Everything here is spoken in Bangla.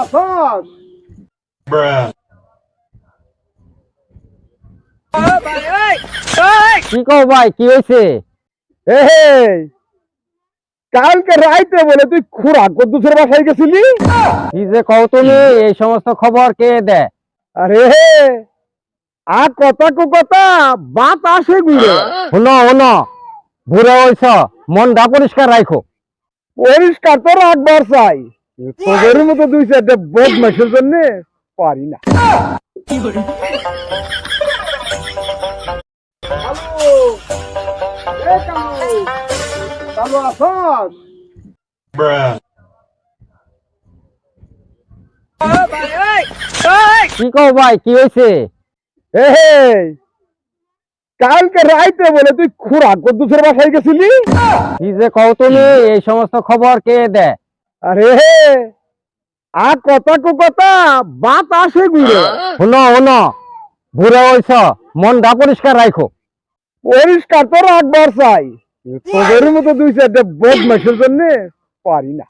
আসস Bruh. কি কও ভাই কি হয়েছে এই কালকে রাইতে বলে তুই খুড়া বাসায় গেছিলি? কি যে কও তুমি এই সমস্ত খবর কে দেয় আরে আ কথা কো কথা বাত আসে গুড়ে শুনো শুনো ঘুরে হইছ মনটা পরিষ্কার রাখো পরিষ্কার তো রাখবার চাই তোদের মতো দুই চারটে বদমাসের জন্য পারি না। এ. কি কও ভাই কি হয়েছে এই কালকে রাইতে বলে তুই খুড়া কদ্দুসের বাসায় গেছিলি? কি যে কও তুমি এই সমস্ত খবর কে দেয় আরে আ কথা কো কথা বাত আসে গুড়ে শুনো শুনো ঘুরে হইছ মনটা পরিষ্কার রাখো পরিষ্কার তো রাখবার চাই। তোদের মতো দুই চারটে বদমাসের জন্য পারি না।